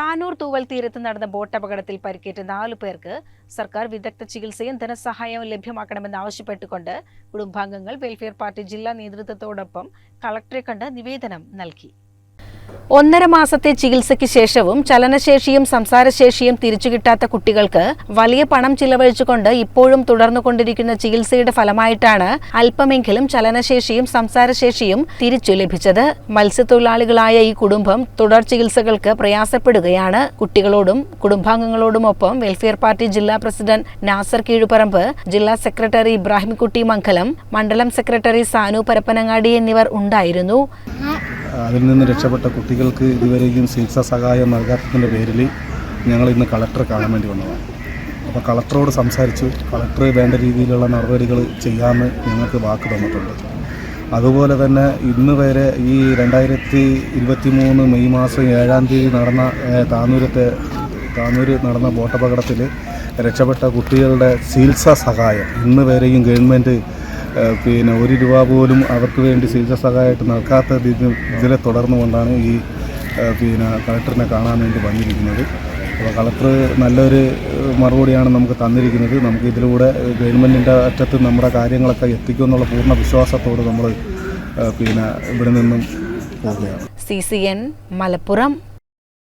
താനൂർ തൂവൽ തീരത്ത് നടന്ന ബോട്ട് അപകടത്തിൽ പരിക്കേറ്റ നാലു പേർക്ക് സർക്കാർ വിദഗ്ധ ചികിത്സയും ധനസഹായവും ലഭ്യമാക്കണമെന്ന് ആവശ്യപ്പെട്ടുകൊണ്ട് കുടുംബാംഗങ്ങൾ വെൽഫെയർ പാർട്ടി ജില്ലാ നേതൃത്വത്തോടൊപ്പം കളക്ടറെ കണ്ട് നിവേദനം നൽകി. ഒന്നര മാസത്തെ ചികിത്സയ്ക്ക് ശേഷവും ചലനശേഷിയും സംസാരശേഷിയും തിരിച്ചു കിട്ടാത്ത കുട്ടികൾക്ക് വലിയ പണം ചിലവഴിച്ചുകൊണ്ട് ഇപ്പോഴും തുടർന്നുകൊണ്ടിരിക്കുന്ന ചികിത്സയുടെ ഫലമായിട്ടാണ് അല്പമെങ്കിലും ചലനശേഷിയും സംസാരശേഷിയും തിരിച്ചു ലഭിച്ചത്. മത്സ്യത്തൊഴിലാളികളായ ഈ കുടുംബം തുടർ ചികിത്സകൾക്ക് പ്രയാസപ്പെടുകയാണ്. കുട്ടികളോടും കുടുംബാംഗങ്ങളോടുമൊപ്പം വെൽഫെയർ പാർട്ടി ജില്ലാ പ്രസിഡന്റ് നാസർ കീഴുപറമ്പ് ജില്ലാ സെക്രട്ടറി ഇബ്രാഹിംകുട്ടി മംഗലം മണ്ഡലം സെക്രട്ടറി സാനു പരപ്പനങ്ങാടി എന്നിവർ ഉണ്ടായിരുന്നു. അതിൽ നിന്ന് രക്ഷപ്പെട്ട കുട്ടികൾക്ക് ഇതുവരെയും ചികിത്സാ സഹായം നൽകാത്തതിന്റെ പേരിൽ ഞങ്ങൾ ഇന്ന് കളക്ടറെ കാണാൻ വേണ്ടി വന്നതാണ്. അപ്പോൾ കളക്ടറോട് സംസാരിച്ചു. കളക്ടർ വേണ്ട രീതിയിലുള്ള നടപടികൾ ചെയ്യാമെന്ന് ഞങ്ങൾക്ക് വാക്ക് തന്നിട്ടുണ്ട്. അതുപോലെ തന്നെ ഇന്ന് വരെ ഈ രണ്ടായിരത്തി ഇരുപത്തി മൂന്ന് മെയ് മാസം ഏഴാം തീയതി നടന്ന താനൂരത്തെ താനൂർ നടന്ന ബോട്ടപകടത്തിൽ രക്ഷപ്പെട്ട കുട്ടികളുടെ ചികിത്സാ സഹായം ഇന്ന് വരെയും ഗവൺമെന്റ് പിന്നെ ഒരു രൂപ പോലും അവർക്ക് വേണ്ടി ചികിത്സാ സഹായമായിട്ട് നൽകാത്ത ഇതിലെ തുടർന്നുകൊണ്ടാണ് ഈ പിന്നെ കളക്ടറിനെ കാണാൻ വേണ്ടി വന്നിരിക്കുന്നത്. അപ്പോൾ കളക്ടർ നല്ലൊരു മറുപടിയാണ് നമുക്ക് തന്നിരിക്കുന്നത്. നമുക്ക് ഇതിലൂടെ ഗവൺമെന്റിന്റെ അറ്റത്ത് നമ്മുടെ കാര്യങ്ങളൊക്കെ എത്തിക്കുമെന്നുള്ള പൂർണ വിശ്വാസത്തോട് നമ്മൾ പിന്നെ ഇവിടെ നിന്നും പോവുകയാണ്. C C N Malappuram